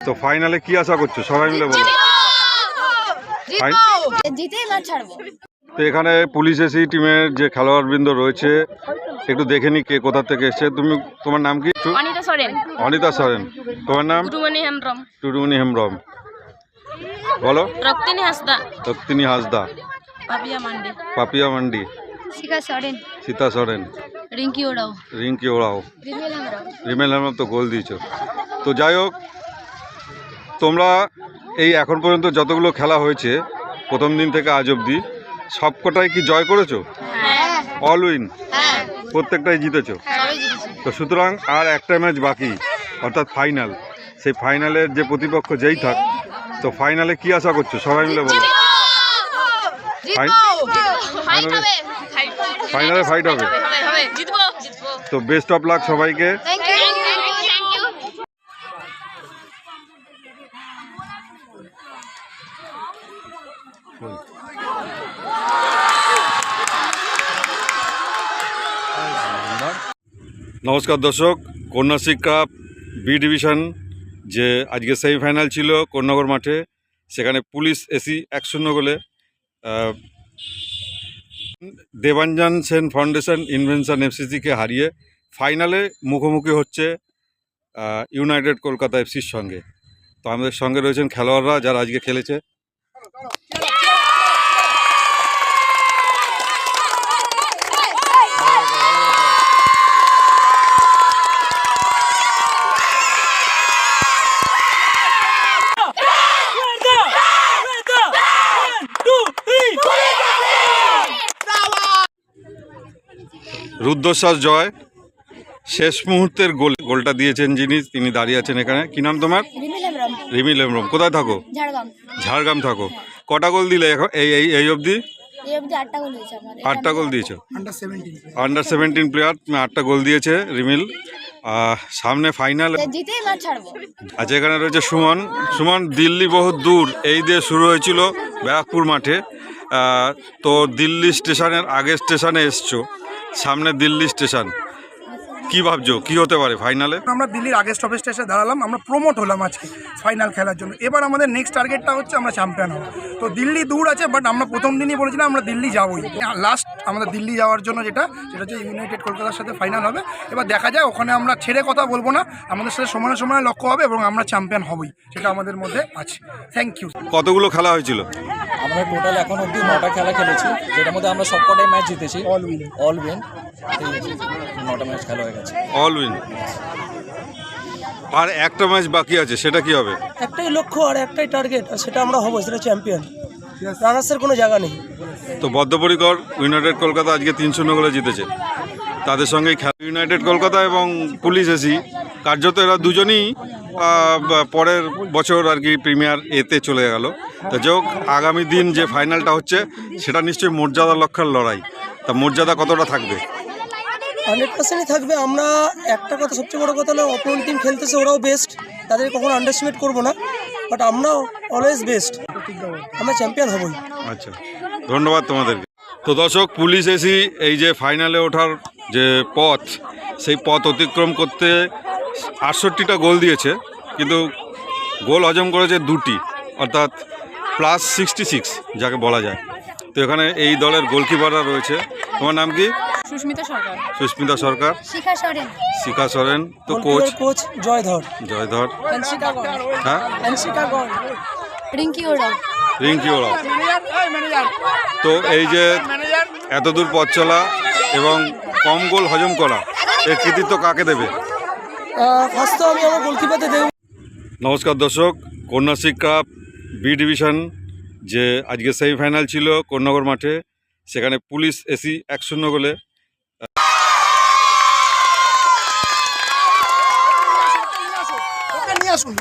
তো ফাইনালে কি আশা করছ? সবাই মিলে বলো। তো এখানে পুলিশ এসি টিমের যে খেলোয়াড়বৃন্দ রয়েছে একটু দেখে নি কে কোথা থেকে এসছে। তুমি তোমার নাম কি? অনিতা সরেন। অনিতা সরেন। তোমার নাম? গুরুমণি হেমব্রম। বলো। রক্তিনী হাসদা। দক্ষিণী হাসদা। পাপিয়া মান্ডি। পাপিয়া মান্ডি। সরেন। সীতা সরেন। রিঙ্কি ওরাও। রিঙ্কি রিমেল হামরাও রিমেল হেমব্রম তো গোল দিয়েছ। তো যাই হোক তোমরা এই এখন পর্যন্ত যতগুলো খেলা হয়েছে প্রথম দিন থেকে আজ অবধি সবকটাই কি জয় করেছ? হ্যাঁ। অল উইন হ্যাঁ। প্রত্যেকটাই জিতেছো? জিতেছি। তো সুতরাং আর একটা ম্যাচ বাকি অর্থাৎ ফাইনাল। সেই ফাইনালের যে প্রতিপক্ষ যেই থাক তো ফাইনালে কি আশা করছ? সবাই মিলে বলো। ফাইন- ফাইনালে ফাইনালে ফাইট হবে। তো বেস্ট অফ লাক সবাইকে থ্যাংক ইউ থ্যাংক ইউ নমস্কার দর্শক কন্যাশ্রী কাপ বি ডিভিশন যে আজকে সেমিফাইনাল ছিল কন্যাগর মাঠে, সেখানে পুলিশ এসি এক শূন্য গোলে দেবাঞ্জন সেন ফাউন্ডেশন ইনভেনশন এফসিসিকে হারিয়ে ফাইনালে মুখোমুখি হচ্ছে ইউনাইটেড কলকাতা এফসির সঙ্গে। তো আমাদের সঙ্গে রয়েছেন খেলোয়াড়রা যারা আজকে খেলেছে। রুদ্রশ্বাস জয়। শেষ মুহূর্তের গোল গোলটা দিয়েছেন যিনি তিনি দাঁড়িয়ে আছেন এখানে। কি নাম তোমার? রিমেল হামরাম রিমি লেমরম কোথায় থাকো? ঝাড়গ্রাম। ঝাড়গ্রাম থাকো। কটা গোল দিলে এখন? এই এই এই অবধি? আটটা গোল হয়েছে আমাদের। আটটা গোল দিয়েছ। আন্ডার সেভেন্টিন প্লেয়ার তুমি আটটা গোল দিয়েছে রিমিল। সামনে ফাইনাল ছাড়বো। আচ্ছা এখানে রয়েছে সুমন। সুমন দিল্লি বহুত দূর। এই দিয়ে শুরু হয়েছিল ব্যারাকপুর মাঠে। তো দিল্লি স্টেশনের আগের স্টেশনে এসছো। সামনে দিল্লি স্টেশন। কি ভাবছ? কি হতে পারে ফাইনালে? আমরা দিল্লির আগে স্টপেজ স্টেশনে দাঁড়ালাম, আমরা প্রমোট হলাম আজকে ফাইনাল খেলার জন্য। এবার আমাদের নেক্সট টার্গেটটা হচ্ছে আমরা চ্যাম্পিয়ন হব। তো দিল্লি দূর আছে বাট আমরা প্রথম দিনই বলেছিলাম আমরা দিল্লি যাবোই। লাস্ট আমাদের দিল্লি যাওয়ার জন্য যেটা সেটা হচ্ছে ইউনাইটেড কলকাতার সাথে ফাইনাল হবে। এবার দেখা যায় ওখানে আমরা ছেড়ে কথা বলব না। আমাদের সাথে সমানে সমানে লক্ষ্য হবে এবং আমরা চ্যাম্পিয়ন হবই সেটা আমাদের মধ্যে আছে। থ্যাংক ইউ কতগুলো খেলা হয়েছিল? আমরা টোটাল এখন অব্দি নটা খেলা খেলেছি যেটার মধ্যে আমরা সবকটাই ম্যাচ জিতেছি। অল উইন অল উইন নটা ম্যাচ খেলা হয়ে গেছে। অল উইন আর একটা ম্যাচ বাকি আছে সেটা কি হবে? একটাই লক্ষ্য আর একটাই টার্গেট আর সেটা আমরা হব সেটা চ্যাম্পিয়ন রানার্সের কোনো জায়গা নেই। তো বদ্ধপরিকর ইউনাইটেড কলকাতা আজকে তিন শূন্য গোলে জিতেছে। তাদের সঙ্গে খেলা ইউনাইটেড কলকাতা এবং পুলিশ এসি। কার্যত এরা দুজনই পরের বছর আর কি প্রিমিয়ার এতে চলে গেল। তো যোগ আগামী দিন যে ফাইনালটা হচ্ছে সেটা নিশ্চয়ই মর্যাদা লক্ষার লড়াই। তা মর্যাদা কতটা থাকবে? হান্ড্রেড পার্সেন্টই থাকবে। আমরা একটা কথা সবচেয়ে বড় কথা হলো অপোনেন্ট টিম খেলতেছে ওরাও বেস্ট তাদের কখনো আন্ডারস্টিমেট করব না। বাট আমরাও অলওয়েজ বেস্ট আমরা চ্যাম্পিয়ন হবই আচ্ছা ধন্যবাদ তোমাদেরকে। তো দর্শক পুলিশ এসি এই যে ফাইনালে ওঠার যে পথ সেই পথ অতিক্রম করতে আটষট্টিটা গোল দিয়েছে কিন্তু গোল হজম করেছে দুটি অর্থাৎ প্লাস সিক্সটি সিক্স যাকে বলা যায়। তো এখানে এই দলের গোলকিপাররা রয়েছে। তোমার নাম কি? সুস্মিতা সরকার। সুস্মিতা সরকার। শিখা সরেন। শিখা সরেন তো কোচ কোচ জয়ধর। জয়ধর। হ্যাঁ? রিঙ্কি ওরাও রিঙ্কি ওরাও তো এই যে এতদূর পথ চলা এবং কম গোল হজম করা এর কৃতিত্ব কাকে দেবে? ফার্স্ট আমি আমার গোলকিপারতে দেব। নমস্কার দর্শক কন্যাশ্রী কাপ বি ডিভিশন যে আজকে সেমিফাইনাল ছিল কন্যাগর মাঠে সেখানে পুলিশ এসি এক শূন্য গোলে। নিয়ে আসুন।